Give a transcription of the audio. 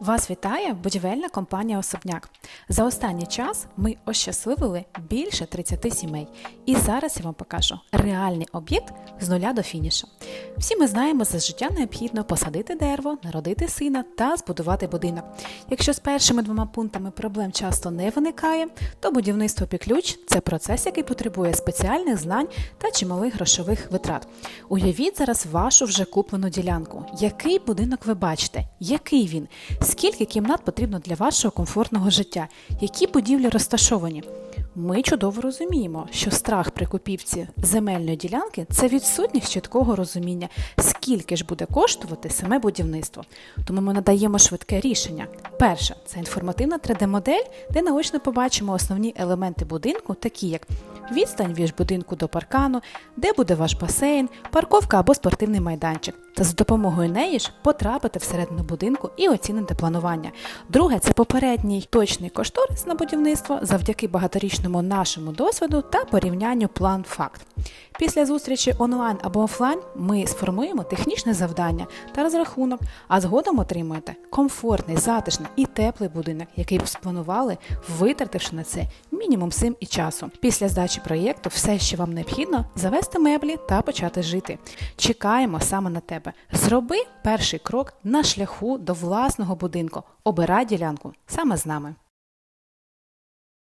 Вас вітає будівельна компанія Особняк. За останній час ми ощасливили більше 30 сімей. І зараз я вам покажу реальний об'єкт з нуля до фінішу. Всі ми знаємо, за життя необхідно посадити дерево, народити сина та збудувати будинок. Якщо з першими двома пунктами проблем часто не виникає, то будівництво під ключ це процес, який потребує спеціальних знань та чималих грошових витрат. Уявіть зараз вашу вже куплену ділянку. Який будинок ви бачите? Який він? Скільки кімнат потрібно для вашого комфортного життя? Які будівлі розташовані? Ми чудово розуміємо, що страх при купівці земельної ділянки це відсутність чіткого розуміння, скільки ж буде коштувати саме будівництво. Тому ми надаємо швидке рішення. Перше це інформативна 3D-модель, де наочно побачимо основні елементи будинку, такі як відстань від будинку до паркану, де буде ваш басейн, парковка або спортивний майданчик. Та за допомогою неї ж потрапити всередину будинку і оцінити планування. Друге це попередній точний кошторис на будівництво завдяки багаторічному нашому досвіду та порівнянню план-факт. Після зустрічі онлайн або офлайн ми сформуємо технічне завдання та розрахунок, а згодом отримуєте комфортний, затишний і теплий будинок, який б спланували, витративши на це мінімум сил і часу. Після здачі проєкту все, що вам необхідно, завести меблі та почати жити. Чекаємо саме на тебе. Зроби перший крок на шляху до власного будинку. Обирай ділянку саме з нами.